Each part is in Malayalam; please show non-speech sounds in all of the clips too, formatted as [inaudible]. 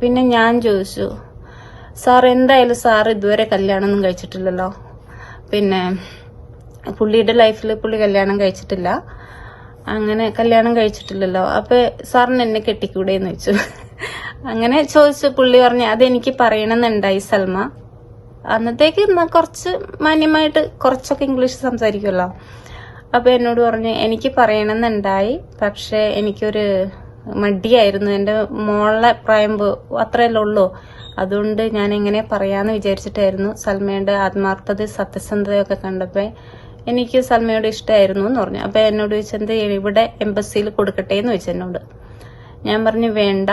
പിന്നെ ഞാൻ ചോദിച്ചു സാർ എന്തായാലും സാർ ഇതുവരെ കല്യാണമൊന്നും കഴിച്ചിട്ടില്ലല്ലോ? പിന്നെ പുള്ളിയുടെ ലൈഫിൽ പുള്ളി കല്യാണം കഴിച്ചിട്ടില്ല. അങ്ങനെ കല്യാണം കഴിച്ചിട്ടില്ലല്ലോ. അപ്പൊ സാറിന് എന്നെ കെട്ടിക്കൂടെ എന്ന് വെച്ചു അങ്ങനെ ചോദിച്ചു പുള്ളി പറഞ്ഞു അതെനിക്ക് പറയണമെന്നുണ്ടായി സൽമ. അന്നത്തേക്ക് കുറച്ച് മാന്യമായിട്ട് കുറച്ചൊക്കെ ഇംഗ്ലീഷ് സംസാരിക്കുമല്ലോ. അപ്പൊ എന്നോട് പറഞ്ഞു എനിക്ക് പറയണമെന്നുണ്ടായി പക്ഷെ എനിക്കൊരു മടിയായിരുന്നു. എന്റെ മോളെ പ്രായം അത്രയല്ലേ ഉള്ളൂ. അതുകൊണ്ട് ഞാൻ എങ്ങനെ പറയാമെന്ന് വിചാരിച്ചിട്ടായിരുന്നു സൽമയുടെ ആത്മാർത്ഥത സത്യസന്ധതയൊക്കെ കണ്ടപ്പോൾ എനിക്ക് സൽമയോട് ഇഷ്ടമായിരുന്നു എന്ന് പറഞ്ഞു. അപ്പോൾ എന്നോട് ചോദിച്ചത് ഇവിടെ എംബസിയിൽ കൊടുക്കട്ടെ? എന്ന് ചോദിച്ചു എന്നോട്. ഞാൻ പറഞ്ഞു വേണ്ട.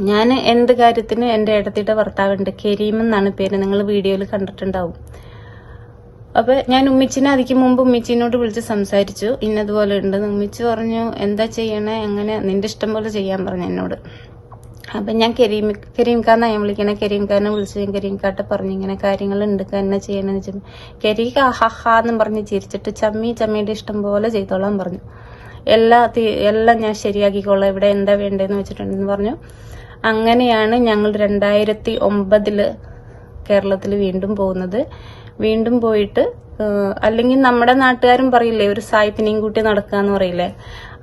ഞാൻ എന്ത് കാര്യത്തിന് എന്റെ ഇടത്തിയുടെ ഭർത്താവുണ്ട്. കരീം എന്നാണ് പേര്. നിങ്ങൾ വീഡിയോയിൽ കണ്ടിട്ടുണ്ടാവും. അപ്പൊ ഞാൻ ഉമ്മിച്ചിനെ അതിക്ക് മുമ്പ് ഉമ്മിച്ചിനോട് വിളിച്ച് സംസാരിച്ചു. ഇന്നതുപോലെ ഉണ്ട്. ഉമ്മിച്ച് പറഞ്ഞു എന്താ ചെയ്യണേ? എങ്ങനെ നിന്റെ ഇഷ്ടം പോലെ ചെയ്യാൻ പറഞ്ഞു എന്നോട്. അപ്പൊ ഞാൻ കരീം കരീംഖാന്നാ ഞാൻ വിളിക്കണേ. കരീംഖാനെ വിളിച്ചു ഞാൻ കരീംഖാട്ട് പറഞ്ഞു ഇങ്ങനെ കാര്യങ്ങൾ ഉണ്ട് എന്നെ ചെയ്യണമെന്ന് വെച്ചു കരീ ഹാന്നും പറഞ്ഞ് ചിരിച്ചിട്ട് ചമ്മി ചമ്മിയുടെ ഇഷ്ടം പോലെ ചെയ്തോളാൻ പറഞ്ഞു. എല്ലാ എല്ലാം ഞാൻ ശരിയാക്കിക്കോളാം. ഇവിടെ എന്താ വേണ്ടതെന്ന് വെച്ചിട്ടുണ്ടെന്ന് പറഞ്ഞു. അങ്ങനെയാണ് ഞങ്ങൾ രണ്ടായിരത്തി ഒമ്പതിൽ കേരളത്തിൽ വീണ്ടും പോകുന്നത്. വീണ്ടും പോയിട്ട് അല്ലെങ്കിൽ നമ്മുടെ നാട്ടുകാരും പറയില്ലേ ഒരു സായിപ്പിനെയും കൂട്ടി നടക്കുക എന്ന് പറയില്ലേ.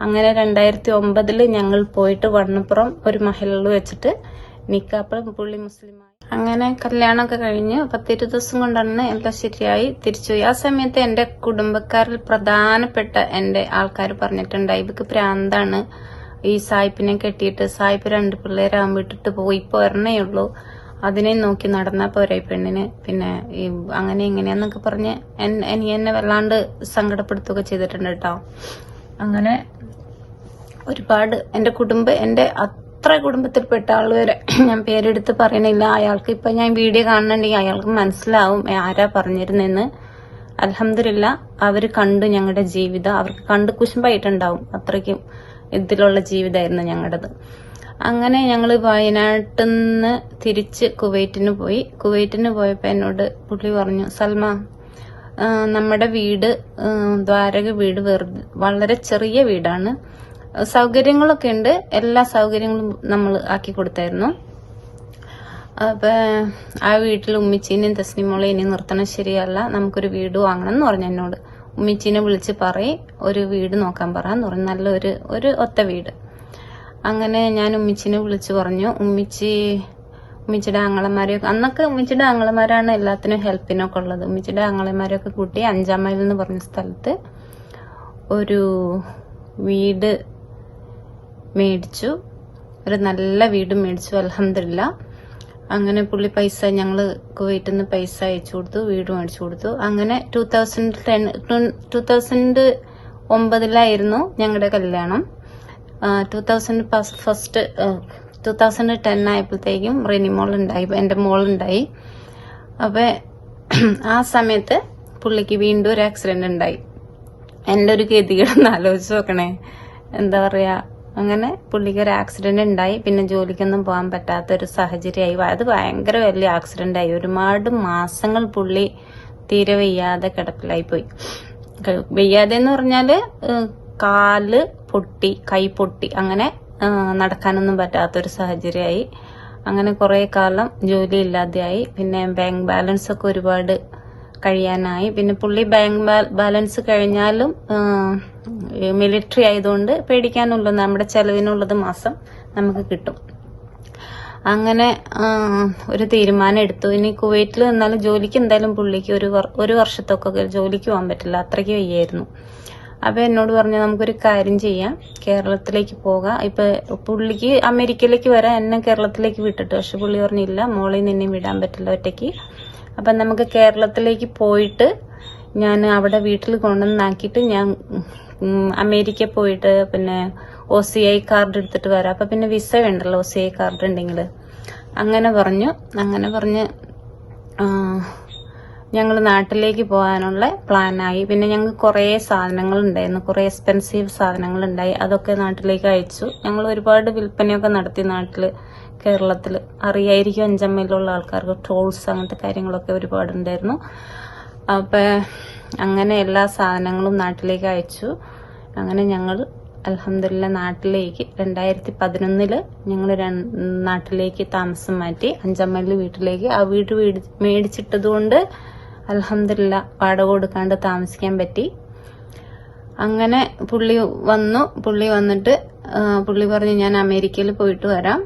അങ്ങനെ രണ്ടായിരത്തി ഒമ്പതിൽ ഞങ്ങൾ പോയിട്ട് വണ്ണപ്പുറം ഒരു മഹലിൽ വെച്ചിട്ട് നിക്കാപ്പുറം പുള്ളി മുസ്ലിമായി. അങ്ങനെ കല്യാണമൊക്കെ കഴിഞ്ഞ് പത്തിരു ദിവസം കൊണ്ടാണ് എല്ലാം ശരിയായി തിരിച്ചുപോയി ആ സമയത്ത് എന്റെ കുടുംബക്കാരിൽ പ്രധാനപ്പെട്ട എന്റെ ആൾക്കാർ പറഞ്ഞിട്ടുണ്ട് ഇവക്ക് പ്രാന്താണ് ഈ സായിപ്പിനെ കെട്ടിയിട്ട് സായിപ്പ് രണ്ട് പിള്ളേരാകുമ്പോൾ ഇട്ടിട്ട് പോയി പോരണേ ഉള്ളൂ. അതിനെ നോക്കി നടന്നാ പോരെ പെണ്ണിനെ. പിന്നെ ഈ അങ്ങനെ ഇങ്ങനെയെന്നൊക്കെ പറഞ്ഞ് എനി എന്നെ വല്ലാണ്ട് സങ്കടപ്പെടുത്തുകയൊക്കെ ചെയ്തിട്ടുണ്ട് കേട്ടോ. അങ്ങനെ ഒരുപാട് എന്റെ കുടുംബം എന്റെ അത്ര കുടുംബത്തിൽപ്പെട്ട ആളുവരെ ഞാൻ പേരെടുത്ത് പറയണില്ല. അയാൾക്ക് ഇപ്പൊ ഞാൻ വീഡിയോ കാണുന്നുണ്ടെങ്കിൽ അയാൾക്ക് മനസ്സിലാവും ആരാ പറഞ്ഞിരുന്നെന്ന്. അലഹമില്ല അവർ കണ്ടു ഞങ്ങളുടെ ജീവിതം അവർക്ക് കണ്ട് കുശുമ്പായിട്ടുണ്ടാവും. അത്രയ്ക്കും ഇതിലുള്ള ജീവിതമായിരുന്നു ഞങ്ങളുടേത് അങ്ങനെ ഞങ്ങൾ വയനാട്ടിൽ നിന്ന് തിരിച്ച് കുവൈറ്റിന് പോയി. കുവൈറ്റിന് പോയപ്പോൾ എന്നോട് പുള്ളി പറഞ്ഞു സൽമ നമ്മുടെ വീട് ദ്വാരക വീട് വെറുതെ വളരെ ചെറിയ വീടാണ്. സൗകര്യങ്ങളൊക്കെ ഉണ്ട്. എല്ലാ സൗകര്യങ്ങളും നമ്മൾ ആക്കി കൊടുത്തായിരുന്നു. അപ്പൊ ആ വീട്ടിൽ ഉമ്മിച്ചീനെയും തസ്നിമോളെ ഇനി നിർത്തണം. ശരിയല്ല നമുക്കൊരു വീട് വാങ്ങണം എന്ന് പറഞ്ഞു എന്നോട്. ഉമ്മിച്ചീനെ വിളിച്ച് പറയും ഒരു വീട് നോക്കാൻ പറ പറഞ്ഞു നല്ലൊരു ഒരു ഒത്ത വീട്. അങ്ങനെ ഞാൻ ഉമ്മിച്ചിനെ വിളിച്ചു പറഞ്ഞു. ഉമ്മിച്ചി ഉമ്മിച്ചിയുടെ ആങ്ങളമാരെയൊക്കെ അന്നൊക്കെ ഉമ്മിച്ചിയുടെ ആങ്ങളമാരാണ് എല്ലാത്തിനും ഹെൽപ്പിനൊക്കെ ഉള്ളത്. ഉമ്മിച്ചിയുടെ ആങ്ങളമാരെയൊക്കെ കൂട്ടി അഞ്ചാം മൈൽ എന്ന് പറഞ്ഞ സ്ഥലത്ത് ഒരു വീട് മേടിച്ചു. ഒരു നല്ല വീട് മേടിച്ചു അലഹമില്ല അങ്ങനെ പുള്ളി പൈസ ഞങ്ങൾ കുവൈറ്റിൽ നിന്ന് പൈസ അയച്ചു കൊടുത്തു വീട് മേടിച്ചു കൊടുത്തു. അങ്ങനെ two thousand ten two thousand ഒമ്പതിലായിരുന്നു ഞങ്ങളുടെ കല്യാണം. Two thousand first two thousand ten ആയപ്പോഴത്തേക്കും റെനിമോൾ ഉണ്ടായി എന്റെ മോൾ ഉണ്ടായി അപ്പോൾ ആ സമയത്ത് പുള്ളിക്ക് വീണ്ടും ഒരു ആക്സിഡന്റ് ഉണ്ടായി. എന്റെ ഒരു ഗതികേടൊന്ന് ആലോചിച്ച് നോക്കണേ. എന്താ പറയുക അങ്ങനെ പുള്ളിക്ക് ഒരു ആക്സിഡന്റ് ഉണ്ടായി. പിന്നെ ജോലിക്കൊന്നും പോകാൻ പറ്റാത്ത ഒരു സാഹചര്യമായി അത് ഭയങ്കര വലിയ ആക്സിഡന്റ് ആയി. ഒരുപാട് മാസങ്ങൾ പുള്ളി തീരെ വെയ്യാതെ കിടപ്പിലായി പോയി. വെയ്യാതെ എന്ന് പറഞ്ഞാൽ ഏഹ്, കാൽ പൊട്ടി കൈ പൊട്ടി അങ്ങനെ നടക്കാനൊന്നും പറ്റാത്തൊരു സാഹചര്യമായി. അങ്ങനെ കുറേ കാലം ജോലി ഇല്ലാതെയായി പിന്നെ ബാങ്ക് ബാലൻസ് ഒക്കെ ഒരുപാട് കഴിയാനായി. പിന്നെ പുള്ളി ബാങ്ക് ബാലൻസ് കഴിഞ്ഞാലും മിലിറ്ററി ആയതുകൊണ്ട് പേടിക്കാനുള്ളത് നമ്മുടെ ചെലവിനുള്ളത് മാസം നമുക്ക് കിട്ടും. അങ്ങനെ ഒരു തീരുമാനം എടുത്തു ഇനി കുവൈറ്റിൽ നിന്നാലും ജോലിക്ക് എന്തായാലും പുള്ളിക്ക് ഒരു ഒരു വർഷത്തൊക്കെ ജോലിക്ക് പോകാൻ പറ്റില്ല. അത്രയ്ക്ക് വയ്യായിരുന്നു. അപ്പൊ എന്നോട് പറഞ്ഞു നമുക്കൊരു കാര്യം ചെയ്യാം. കേരളത്തിലേക്ക് പോകാം. ഇപ്പൊ പുള്ളിക്ക് അമേരിക്കയിലേക്ക് വരാം എന്നെ കേരളത്തിലേക്ക് വിട്ടിട്ട്. പക്ഷെ പുള്ളി പറഞ്ഞില്ല മോളെ നിന്നെ വിടാൻ പറ്റില്ല ഒറ്റയ്ക്ക്. അപ്പം നമുക്ക് കേരളത്തിലേക്ക് പോയിട്ട് ഞാൻ അവിടെ വീട്ടിൽ കൊണ്ടുവന്നാക്കിയിട്ട് ഞാൻ അമേരിക്ക പോയിട്ട് പിന്നെ ഒ സി ഐ കാർഡ് എടുത്തിട്ട് വരാം. അപ്പം പിന്നെ വിസ വേണ്ടല്ലോ ഒ സി ഐ കാർഡ് ഉണ്ടെങ്കിൽ അങ്ങനെ പറഞ്ഞു അങ്ങനെ പറഞ്ഞ് ഞങ്ങൾ നാട്ടിലേക്ക് പോകാനുള്ള പ്ലാനായി. പിന്നെ ഞങ്ങൾക്ക് കുറേ സാധനങ്ങൾ ഉണ്ടായിരുന്നു കുറേ എക്സ്പെൻസീവ് സാധനങ്ങൾ ഉണ്ടായി അതൊക്കെ നാട്ടിലേക്ക് അയച്ചു. ഞങ്ങൾ ഒരുപാട് വിൽപ്പനയൊക്കെ നടത്തി നാട്ടിൽ കേരളത്തിൽ അറിയായിരിക്കും അഞ്ചമ്മയിലുള്ള ആൾക്കാർക്ക് ടോൾസ് അങ്ങനത്തെ കാര്യങ്ങളൊക്കെ ഒരുപാടുണ്ടായിരുന്നു. അപ്പോൾ അങ്ങനെ എല്ലാ സാധനങ്ങളും നാട്ടിലേക്ക് അയച്ചു. അങ്ങനെ ഞങ്ങൾ അലഹമില്ല നാട്ടിലേക്ക് രണ്ടായിരത്തി പതിനൊന്നിൽ ഞങ്ങൾ നാട്ടിലേക്ക് താമസം മാറ്റി അഞ്ചമ്മയിലെ വീട്ടിലേക്ക്. ആ വീട് വീട് മേടിച്ചിട്ടത് കൊണ്ട് അലഹമില്ല വാടക കൊടുക്കാണ്ട് താമസിക്കാൻ പറ്റി. അങ്ങനെ പുള്ളി വന്നു. പുള്ളി വന്നിട്ട് പുള്ളി പറഞ്ഞു ഞാൻ അമേരിക്കയിൽ പോയിട്ട് വരാം.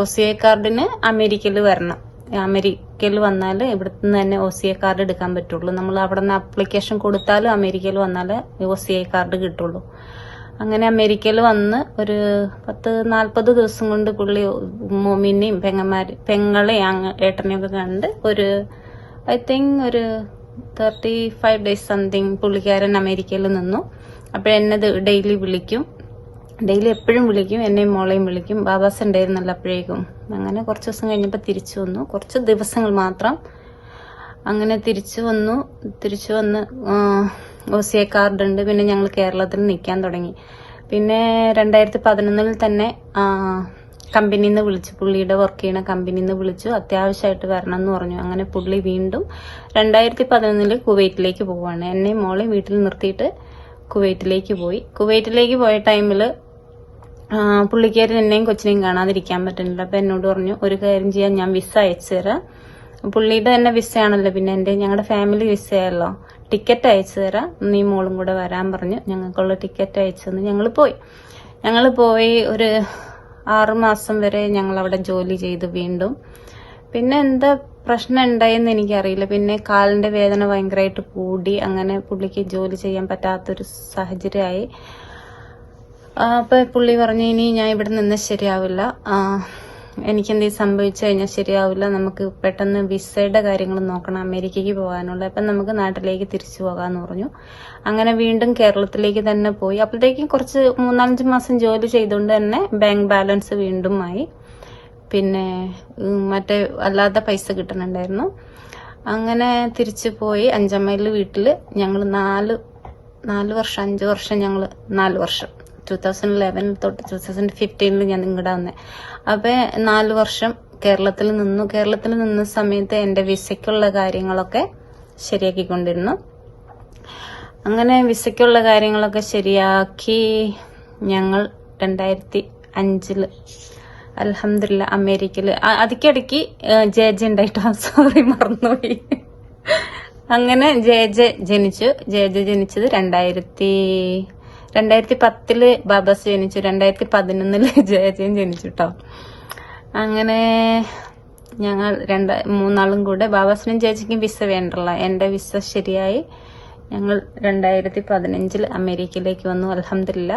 ഒ സി ഐ കാർഡിന് അമേരിക്കയിൽ വരണം. അമേരിക്കയിൽ വന്നാൽ ഇവിടുത്തെ നിന്ന് തന്നെ ഒ സി ഐ കാർഡ് എടുക്കാൻ പറ്റുള്ളൂ. നമ്മൾ അവിടെ നിന്ന് അപ്ലിക്കേഷൻ കൊടുത്താലും അമേരിക്കയിൽ വന്നാലേ ഒ സി ഐ കാർഡ് കിട്ടുള്ളൂ. അങ്ങനെ അമേരിക്കയിൽ വന്ന് ഒരു പത്ത് നാൽപ്പത് ദിവസം കൊണ്ട് പുള്ളി മോമിനെയും പെങ്ങന്മാർ പെങ്ങളെയും ഏട്ടനെയൊക്കെ കണ്ട് ഒരു ഐ തിങ്ക് ഒരു തേർട്ടി ഫൈവ് ഡേയ്സ് സംതിങ് പുള്ളിക്കാരൻ അമേരിക്കയിൽ നിന്നു. അപ്പോഴെന്നെ ഡെയിലി വിളിക്കും. ഡെയിലി എപ്പോഴും വിളിക്കും. എന്നെയും മോളെയും വിളിക്കും. ബാബാസ് ഉണ്ടായിരുന്നല്ലോ അപ്പോഴേക്കും. അങ്ങനെ കുറച്ച് ദിവസം കഴിഞ്ഞപ്പോൾ തിരിച്ചു വന്നു. കുറച്ച് ദിവസങ്ങൾ മാത്രം അങ്ങനെ തിരിച്ചു വന്നു. തിരിച്ചു വന്ന് ഒ സി ഐ കാർഡ് ഉണ്ട്. പിന്നെ ഞങ്ങൾ കേരളത്തിൽ നിൽക്കാൻ തുടങ്ങി. പിന്നെ രണ്ടായിരത്തി പതിനൊന്നിൽ തന്നെ കമ്പനിയിൽ നിന്ന് വിളിച്ചു. പുള്ളിയുടെ വർക്ക് ചെയ്യുന്ന കമ്പനിയിൽ നിന്ന് വിളിച്ചു. അത്യാവശ്യമായിട്ട് വരണം എന്ന് പറഞ്ഞു. അങ്ങനെ പുള്ളി വീണ്ടും രണ്ടായിരത്തി പതിനൊന്നിൽ കുവൈറ്റിലേക്ക് പോവാണ് എന്നെ മോളെ വീട്ടിൽ നിർത്തിയിട്ട് കുവൈറ്റിലേക്ക് പോയി. കുവൈറ്റിലേക്ക് പോയ ടൈമിൽ പുള്ളിക്കാരൻ എന്നെയും കൊച്ചിനെയും കാണാതിരിക്കാൻ പറ്റുന്നില്ല. അപ്പം എന്നോട് പറഞ്ഞു ഒരു കാര്യം ചെയ്യാൻ ഞാൻ വിസ അയച്ചു തരാം. പുള്ളിയുടെ തന്നെ വിസയാണല്ലോ പിന്നെ എന്റെ ഞങ്ങളുടെ ഫാമിലി വിസയല്ലോ ടിക്കറ്റ് അയച്ചു തരാം. നീ മോളും കൂടെ വരാൻ പറഞ്ഞു. ഞങ്ങൾക്കുള്ള ടിക്കറ്റ് അയച്ചു തന്നു. ഞങ്ങൾ പോയി. ഞങ്ങൾ പോയി ഒരു ആറു മാസം വരെ ഞങ്ങൾ അവിടെ ജോലി ചെയ്തു വീണ്ടും. പിന്നെ എന്താ പ്രശ്നം ഉണ്ടായെന്ന് എനിക്കറിയില്ല. പിന്നെ കാലിന്റെ വേദന ഭയങ്കരമായിട്ട് കൂടി അങ്ങനെ പുള്ളിക്ക് ജോലി ചെയ്യാൻ പറ്റാത്തൊരു സാഹചര്യമായി. അപ്പൊ പുള്ളി പറഞ്ഞു ഇനി ഞാൻ ഇവിടെ നിന്ന് ശരിയാവില്ല. ആ, എനിക്കെന്തേലും സംഭവിച്ചു കഴിഞ്ഞാൽ ശരിയാവില്ല. നമുക്ക് പെട്ടെന്ന് വിസയുടെ കാര്യങ്ങൾ നോക്കണം അമേരിക്കയ്ക്ക് പോകാനുള്ള. അപ്പം നമുക്ക് നാട്ടിലേക്ക് തിരിച്ചു പോകാമെന്ന് പറഞ്ഞു. അങ്ങനെ വീണ്ടും കേരളത്തിലേക്ക് തന്നെ പോയി. അപ്പോഴത്തേക്കും കുറച്ച് മൂന്നാലഞ്ച് മാസം ജോലി ചെയ്തുകൊണ്ട് തന്നെ ബാങ്ക് ബാലൻസ് വീണ്ടും ആയി. പിന്നെ മറ്റേ അല്ലാതെ പൈസ കിട്ടുന്നുണ്ടായിരുന്നു. അങ്ങനെ തിരിച്ചു പോയി. അഞ്ചമ്മയിൽ വീട്ടിൽ ഞങ്ങൾ നാല് നാല് വർഷം അഞ്ച് വർഷം ഞങ്ങൾ നാല് വർഷം. ടൂ തൗസൻഡ് ലെവൻ തൊട്ട് ടു തൗസൻഡ് ഫിഫ്റ്റീനിൽ ഞാൻ നിങ്ങളുടെ വന്നേ അപ്പോൾ നാല് വർഷം കേരളത്തിൽ നിന്നു. കേരളത്തിൽ നിന്ന സമയത്ത് എന്റെ വിസയ്ക്കുള്ള കാര്യങ്ങളൊക്കെ ശരിയാക്കിക്കൊണ്ടിരുന്നു. അങ്ങനെ വിസയ്ക്കുള്ള കാര്യങ്ങളൊക്കെ ശരിയാക്കി ഞങ്ങൾ രണ്ടായിരത്തി അഞ്ചിൽ അലഹമില്ല അമേരിക്കയിൽ. അ- അതിക്കിടയ്ക്ക് ജെ ജെ ഉണ്ടായിട്ടോ സോറി മറന്നുപോയി. അങ്ങനെ ജെ ജെ ജനിച്ചു. ജെ ജെ ജനിച്ചത് രണ്ടായിരത്തി രണ്ടായിരത്തി പത്തിൽ ബാബാസ് ജനിച്ചു. രണ്ടായിരത്തി പതിനൊന്നിൽ [laughs] ജയജയൻ ജെയും ജനിച്ചു കേട്ടോ അങ്ങനെ ഞങ്ങൾ രണ്ട് മൂന്നാളും കൂടെ ബാബാസിനും ചേച്ചിക്കും വിസ വേണ്ടല്ല. എന്റെ വിസ ശരിയായി. ഞങ്ങൾ രണ്ടായിരത്തി പതിനഞ്ചിൽ അമേരിക്കയിലേക്ക് വന്നു. അലഹമില്ല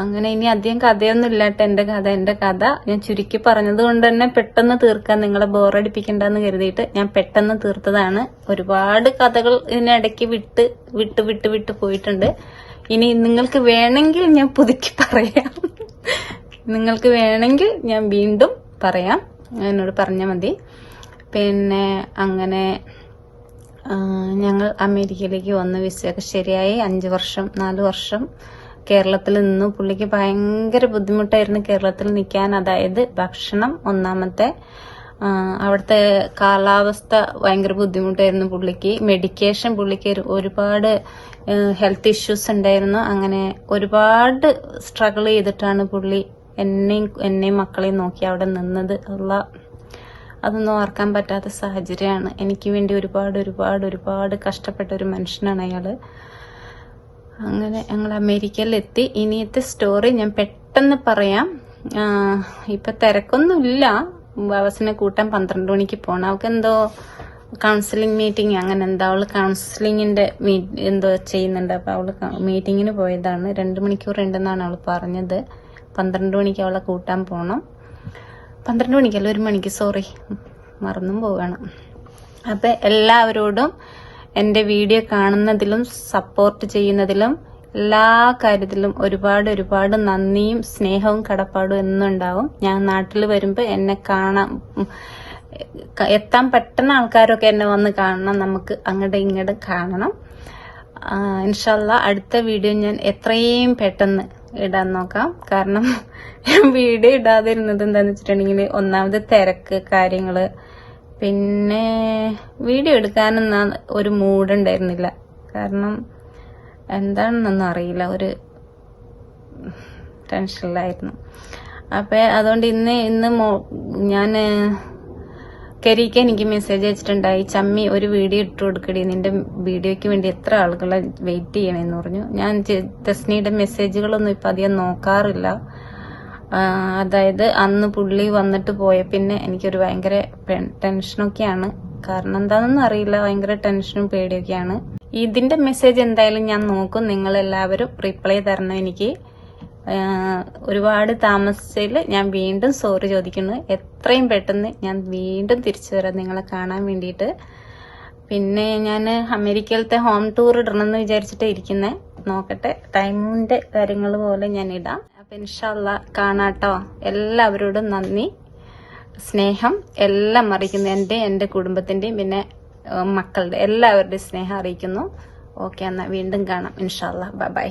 അങ്ങനെ ഇനി അധികം കഥയൊന്നും ഇല്ലാട്ടെ എന്റെ കഥ. എന്റെ കഥ ഞാൻ ചുരുക്കി പറഞ്ഞത് കൊണ്ട് തന്നെ പെട്ടെന്ന് തീർക്കാൻ നിങ്ങളെ ബോറടിപ്പിക്കണ്ടെന്ന് കരുതിയിട്ട് ഞാൻ പെട്ടെന്ന് തീർത്തതാണ്. ഒരുപാട് കഥകൾ ഇതിനിടയ്ക്ക് വിട്ട് വിട്ട് വിട്ട് വിട്ട് പോയിട്ടുണ്ട്. ഇനി നിങ്ങൾക്ക് വേണമെങ്കിൽ ഞാൻ പുതുക്കി പറയാം. നിങ്ങൾക്ക് വേണമെങ്കിൽ ഞാൻ വീണ്ടും പറയാം. എന്നോട് പറഞ്ഞാൽ മതി. പിന്നെ അങ്ങനെ ഞങ്ങൾ അമേരിക്കയിലേക്ക് വന്ന്. വിസയൊക്കെ ശരിയായി. അഞ്ച് വർഷം നാല് വർഷം കേരളത്തിൽ നിന്നു. പുള്ളിക്ക് ഭയങ്കര ബുദ്ധിമുട്ടായിരുന്നു കേരളത്തിൽ നിൽക്കാൻ. അതായത് ഭക്ഷണം ഒന്നാമത്തെ അവിടുത്തെ കാലാവസ്ഥ ഭയങ്കര ബുദ്ധിമുട്ടായിരുന്നു പുള്ളിക്ക്. മെഡിക്കേഷൻ പുള്ളിക്ക് ഒരുപാട് ഹെൽത്ത് ഇഷ്യൂസ് ഉണ്ടായിരുന്നു. അങ്ങനെ ഒരുപാട് സ്ട്രഗിൾ ചെയ്തിട്ടാണ് പുള്ളി എന്നെയും എന്നെയും മക്കളെയും നോക്കി അവിടെ നിന്നത്. ഉള്ള അതൊന്നും ഓർക്കാൻ പറ്റാത്ത സാഹചര്യമാണ്. എനിക്ക് വേണ്ടി ഒരുപാട് ഒരുപാട് ഒരുപാട് കഷ്ടപ്പെട്ട ഒരു മനുഷ്യനാണ് അയാൾ. അങ്ങനെ ഞങ്ങൾ അമേരിക്കയിൽ എത്തി ഇനിയത്തെ സ്റ്റോറി ഞാൻ പെട്ടെന്ന് പറയാം. ഇപ്പൊ തിരക്കൊന്നുമില്ല. ബാബസിനെ കൂട്ടാൻ പന്ത്രണ്ട് മണിക്ക് പോകണം അവൾക്ക് എന്തോ കൗൺസിലിംഗ് മീറ്റിംഗ് അങ്ങനെ എന്താ. അവൾ കൗൺസിലിങ്ങിന്റെ എന്തോ ചെയ്യുന്നുണ്ട്. അപ്പൊ അവൾ മീറ്റിങ്ങിന് പോയതാണ്. രണ്ട് മണിക്കൂർ ഉണ്ടെന്നാണ് അവൾ പറഞ്ഞത്. പന്ത്രണ്ട് മണിക്ക് അവളെ കൂട്ടാൻ പോകണം പന്ത്രണ്ട് മണിക്കല്ല ഒരു മണിക്ക്. സോറി. മറന്നും പോവാണ്. അപ്പൊ എല്ലാവരോടും എന്റെ വീഡിയോ കാണുന്നതിലും സപ്പോർട്ട് ചെയ്യുന്നതിലും എല്ലാ കാര്യത്തിലും ഒരുപാട് ഒരുപാട് നന്ദിയും സ്നേഹവും കടപ്പാടും എന്നും ഉണ്ടാവും ഞാൻ നാട്ടിൽ വരുമ്പോ എന്നെ കാണാൻ എത്താൻ പറ്റുന്ന ആൾക്കാരൊക്കെ എന്നെ വന്ന് കാണണം. നമുക്ക് അങ്ങോട്ട് ഇങ്ങോട്ട് കാണണം. ഇൻഷല്ല അടുത്ത വീഡിയോ ഞാൻ എത്രയും പെട്ടെന്ന് ഇടാൻ നോക്കാം. കാരണം വീഡിയോ ഇടാതിരുന്നത് എന്താന്ന് വെച്ചിട്ടുണ്ടെങ്കിൽ ഒന്നാമത് തിരക്ക് കാര്യങ്ങൾ. പിന്നെ വീഡിയോ എടുക്കാനൊന്നും ഒരു മൂഡ് ഉണ്ടായിരുന്നില്ല. കാരണം എന്താണെന്നൊന്നും അറിയില്ല. ഒരു ടെൻഷനിലായിരുന്നു. അപ്പോൾ അതുകൊണ്ട് ഇന്ന് ഇന്ന് ഞാൻ കരിക്ക് എനിക്ക് മെസ്സേജ് അയച്ചിട്ടുണ്ടായി ചമ്മി ഒരു വീഡിയോ ഇട്ട് കൊടുക്കടി. നിന്റെ വീഡിയോയ്ക്ക് വേണ്ടി എത്ര ആളുകളെ വെയിറ്റ് ചെയ്യണമെന്ന് പറഞ്ഞു. ഞാൻ തസ്നിയുടെ മെസ്സേജുകളൊന്നും ഇപ്പം അധികം നോക്കാറില്ല. അതായത് അന്ന് പുള്ളി വന്നിട്ട് പോയ പിന്നെ എനിക്കൊരു ഭയങ്കര ടെൻഷനൊക്കെയാണ്. കാരണം എന്താണെന്നൊന്നും അറിയില്ല. ഭയങ്കര ടെൻഷനും പേടിയൊക്കെയാണ്. ഇതിന്റെ മെസ്സേജ് എന്തായാലും ഞാൻ നോക്കും. നിങ്ങൾ എല്ലാവരും റിപ്ലൈ തരണം എനിക്ക്. ഒരുപാട് താമസിച്ചതിൽ ഞാൻ വീണ്ടും സോറി ചോദിക്കുന്നു. എത്രയും പെട്ടെന്ന് ഞാൻ വീണ്ടും തിരിച്ചു വരാം നിങ്ങളെ കാണാൻ വേണ്ടിയിട്ട്. പിന്നെ ഞാൻ അമേരിക്കയിലത്തെ ഹോം ടൂർ ഇടണമെന്ന് വിചാരിച്ചിട്ട് ഇരിക്കുന്നത് നോക്കട്ടെ ടൈമിന്റെ കാര്യങ്ങൾ പോലെ ഞാൻ ഇടാം. അപ്പം ഇൻഷാല്ല കാണാട്ടോ. എല്ലാവരോടും നന്ദി. സ്നേഹം എല്ലാം അറിയിക്കുന്നു എന്റെ എന്റെ കുടുംബത്തിന്റെയും പിന്നെ മക്കളുടെ എല്ലാവരുടെയും സ്നേഹം അറിയിക്കുന്നു. ഓക്കെ എന്നാൽ വീണ്ടും കാണാം. ഇൻഷാല്ല ബൈ.